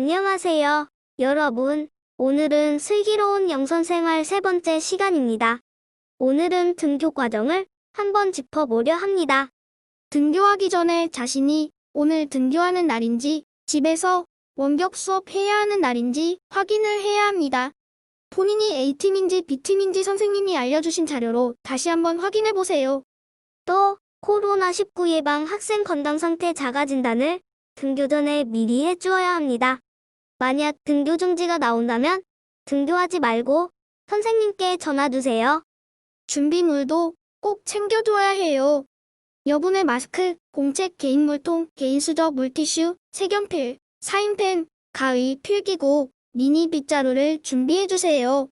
안녕하세요. 여러분, 오늘은 슬기로운 영선생활 세 번째 시간입니다. 오늘은 등교 과정을 한번 짚어보려 합니다. 등교하기 전에 자신이 오늘 등교하는 날인지 집에서 원격 수업해야 하는 날인지 확인을 해야 합니다. 본인이 A팀인지 B팀인지 선생님이 알려주신 자료로 다시 한번 확인해 보세요. 또, 코로나19 예방 학생 건강 상태 자가 진단을 등교 전에 미리 해주어야 합니다. 만약 등교 중지가 나온다면 등교하지 말고 선생님께 전화 주세요. 준비물도 꼭 챙겨둬야 해요. 여분의 마스크, 공책, 개인 물통, 개인 수저, 물티슈, 색연필, 사인펜, 가위, 필기구, 미니 빗자루를 준비해주세요.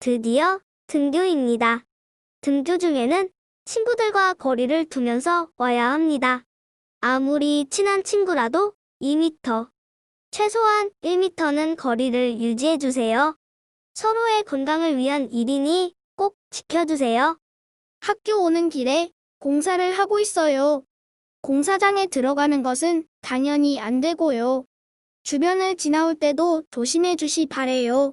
드디어 등교입니다. 등교 중에는 친구들과 거리를 두면서 와야 합니다. 아무리 친한 친구라도 2m, 최소한 1m는 거리를 유지해주세요. 서로의 건강을 위한 일이니 꼭 지켜주세요. 학교 오는 길에 공사를 하고 있어요. 공사장에 들어가는 것은 당연히 안 되고요. 주변을 지나올 때도 조심해 주시 바래요.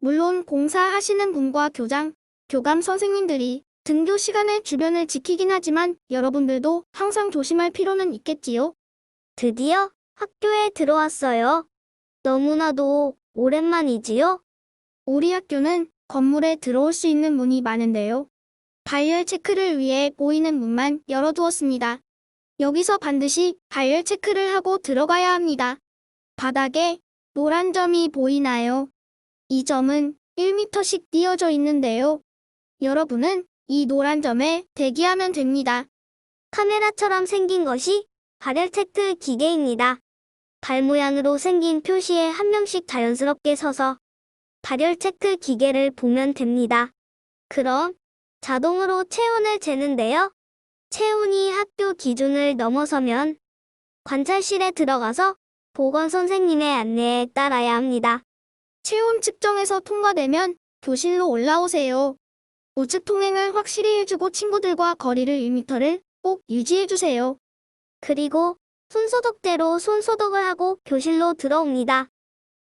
물론 공사하시는 분과 교장, 교감 선생님들이 등교 시간에 주변을 지키긴 하지만 여러분들도 항상 조심할 필요는 있겠지요. 드디어 학교에 들어왔어요. 너무나도 오랜만이지요? 우리 학교는 건물에 들어올 수 있는 문이 많은데요. 발열 체크를 위해 보이는 문만 열어두었습니다. 여기서 반드시 발열 체크를 하고 들어가야 합니다. 바닥에 노란 점이 보이나요? 이 점은 1m씩 띄어져 있는데요. 여러분은 이 노란 점에 대기하면 됩니다. 카메라처럼 생긴 것이 발열 체크 기계입니다. 발 모양으로 생긴 표시에 한 명씩 자연스럽게 서서 발열 체크 기계를 보면 됩니다. 그럼 자동으로 체온을 재는데요. 체온이 학교 기준을 넘어서면 관찰실에 들어가서 보건 선생님의 안내에 따라야 합니다. 체온 측정에서 통과되면 교실로 올라오세요. 우측 통행을 확실히 해주고 친구들과 거리를 1m를 꼭 유지해주세요. 그리고 손소독제로 손소독을 하고 교실로 들어옵니다.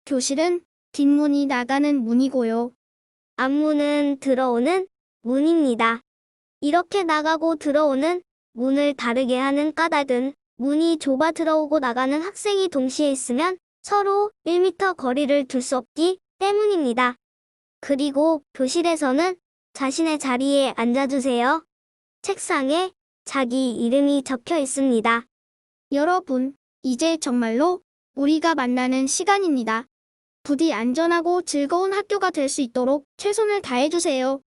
교실은 뒷문이 나가는 문이고요. 앞문은 들어오는 문입니다. 이렇게 나가고 들어오는 문을 다르게 하는 까닭은 문이 좁아 들어오고 나가는 학생이 동시에 있으면 서로 1m 거리를 둘 수 없기 때문입니다. 그리고 교실에서는 자신의 자리에 앉아주세요. 책상에 자기 이름이 적혀 있습니다. 여러분, 이제 정말로 우리가 만나는 시간입니다. 부디 안전하고 즐거운 학교가 될 수 있도록 최선을 다해주세요.